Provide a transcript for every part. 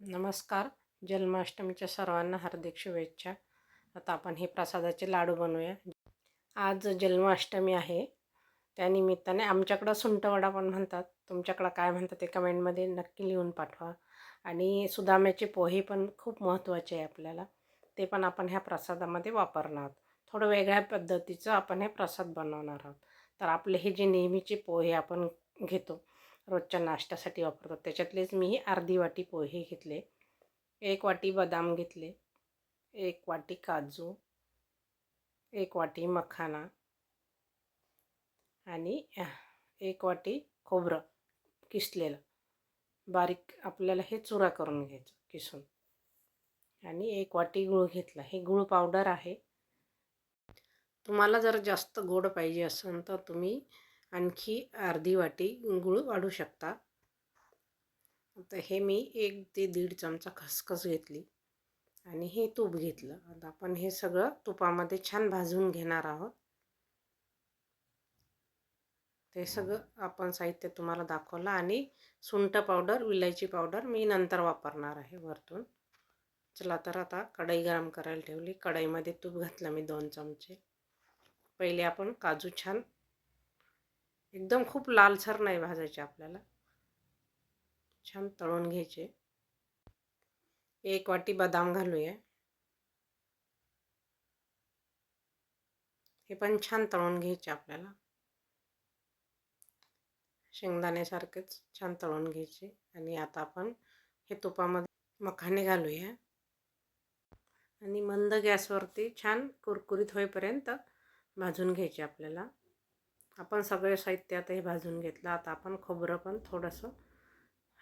नमस्कार. जन्माष्टमीच्या सर्वांना हार्दिक शुभेच्छा. आता आपण हे प्रसादाचे लाडू बनवूया. आज जन्माष्टमी आहे त्यानिमित्ताने आमच्याकडं सुंटवडा पण म्हणतात. तुमच्याकडं काय म्हणतात ते कमेंटमध्ये नक्की लिहून पाठवा. आणि सुदाम्याचे पोहे पण खूप महत्त्वाचे आहे आपल्याला. ते पण आपण ह्या प्रसादामध्ये वापरणार आहोत. थोडं वेगळ्या पद्धतीचं आपण हे प्रसाद बनवणार आहोत. तर आपले हे जे नेहमीचे पोहे आपण घेतो रोजच्या नाश्त्यासाठी वापरतो त्याच्यातलेच मी अर्धी वाटी पोहे घेतले एक वाटी बदाम घेतले एक वाटी काजू एक वाटी मखाना आणि एक वाटी खोबरं किसलेलं. बारीक आपल्याला हे चुरा करून घ्यायचं किसून. आणि एक वाटी गूळ घेतला. हे गूळ पावडर आहे. तुम्हाला जर जास्त गोड पाहिजे असेल तर तुम्ही आणखी अर्धी वाटी गूळ वाढू शकता. आता हे मी एक ते दीड चमचा खसखस घेतली आणि हे तूप घेतलं. आता आपण हे सगळं तुपामध्ये छान भाजून घेणार आहोत. ते सगळं आपण साहित्य तुम्हाला दाखवलं आणि सुंठ पावडर विलायची पावडर मी नंतर वापरणार आहे वरतून. चला तर आता कढई गरम करायला ठेवली. कढईमध्ये तूप घातलं मी दोन चमचे. पहिले आपण काजू छान एकदम खूप लालसर नाही भाजायचे आपल्याला. छान तळून घ्यायचे. एक वाटी बदाम घालूया. हे पण छान तळून घ्यायचे आपल्याला. शेंगदाण्यासारखेच छान तळून घ्यायचे. आणि आता आपण हे तुपामध्ये मखाने घालूया. आणि मंद गॅसवरती छान कुरकुरीत होईपर्यंत भाजून घ्यायचे आपल्याला. आपण सगळे साहित्य आता हे भाजून घेतलं. आता आपण खोबरं पण थोडंसं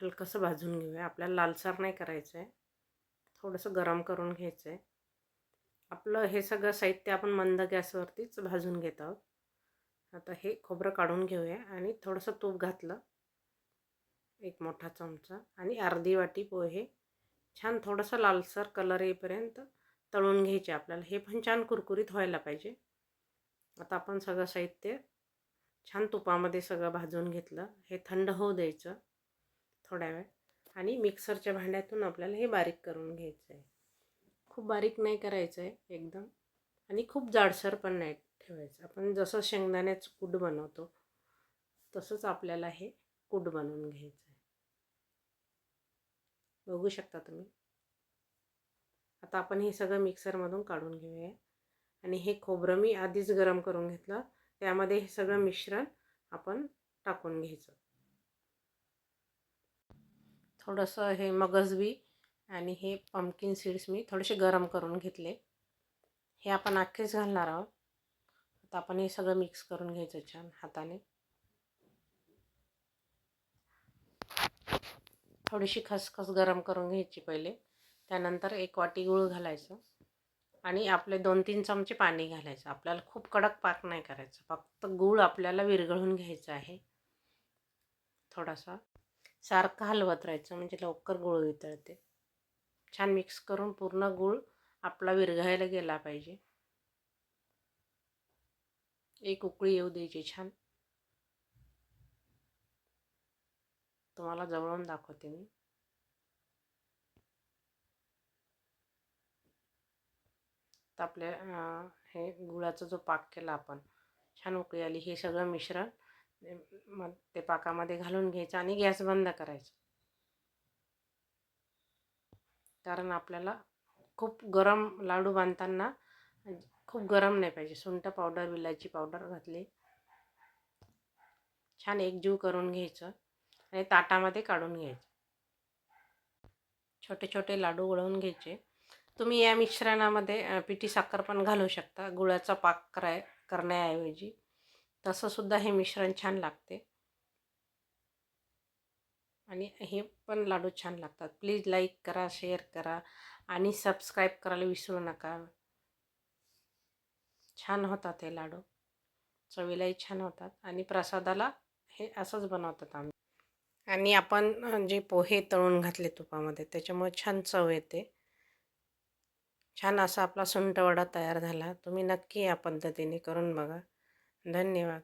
हलकंसं भाजून घेऊया. आपल्याला लालसर नाही करायचं आहे थोडंसं गरम करून घ्यायचं आहे आपलं हे सगळं साहित्य आपण मंद गॅसवरतीच भाजून घेत आहोत. आता हे खोबरं काढून घेऊया आणि थोडंसं तूप घातलं. एक मोठा चमचा आणि अर्धी वाटी पोहे. छान थोडंसं लालसर कलर येईपर्यंत तळून घ्यायचे आपल्याला. हे पण छान कुरकुरीत व्हायला पाहिजे. आता आपण सगळं साहित्य छान तुपामध्ये सगळं भाजून घेतलं. हे थंड होऊ द्यायचं थोड्या वेळ. आणि मिक्सरच्या भांड्यातून आपल्याला हे बारीक करून घ्यायचं आहे खूप बारीक नाही करायचं आहे एकदम. आणि खूप जाडसर पण नाही ठेवायचं. आपण जसं शेंगदाण्याचं कूट बनवतो तसंच आपल्याला हे कूट बनवून घ्यायचं आहे बघू शकता तुम्ही. आता आपण हे सगळं मिक्सरमधून काढून घेऊया. आणि हे खोबरं मी आधीच गरम करून घेतलं. त्यामध्ये हे सगळं मिश्रण आपण टाकून घ्यायचं. थोडंसं हे मगजबी आणि हे पम्पकिन सीड्स मी थोडेसे गरम करून घेतले. हे आपण अख्खेच घालणार आहोत. आता आपण हे सगळं मिक्स करून घ्यायचं छान हाताने. थोडीशी खसखस गरम करून घ्यायची पहिले. त्यानंतर एक वाटी गूळ घालायचं. आणि आपले दोन तीन चमचे पाणी घालायचं. आपल्याला खूप कडक पाक नाही करायचं. फक्त गूळ आपल्याला विरघळून घ्यायचं आहे. थोडासा सारखं हलवत राहायचं म्हणजे लवकर गूळ वितळते. छान मिक्स करून पूर्ण गूळ आपला विरघळायला गेला पाहिजे. एक उकळी येऊ द्यायची छान. तुम्हाला जवळून दाखवते मी. तर आपल्या हे गुळाचा जो पाक केला आपण छान उकळी आली हे सगळं मिश्रण मग ते पाकामध्ये घालून घ्यायचं आणि गॅस बंद करायचं. कारण आपल्याला खूप गरम लाडू बांधताना खूप गरम नाही पाहिजे. सुंठ पावडर विलायची पावडर घातली. छान एकजीव करून घ्यायचं आणि ताटामध्ये काढून घ्यायचं. छोटे छोटे लाडू वळवून घ्यायचे. तुम्ही या मिश्रणामध्ये पिठी साखर पण घालू शकता. गुळाचा पाक कराय करण्याऐवजी. तसंसुद्धा हे मिश्रण छान लागते. आणि हे पण लाडू छान लागतात. प्लीज लाईक करा शेअर करा आणि सबस्क्राईब करायला विसरू नका. छान होतात हे लाडू. चवीलाही छान होतात आणि प्रसादाला हे असंच बनवतात आम्ही. आणि आपण जे पोहे तळून घातले तुपामध्ये त्याच्यामुळे छान चव येते. छान असा आपला सुंटवडा तयार झाला. तुम्ही नक्की या पद्धतीने करून बघा. धन्यवाद.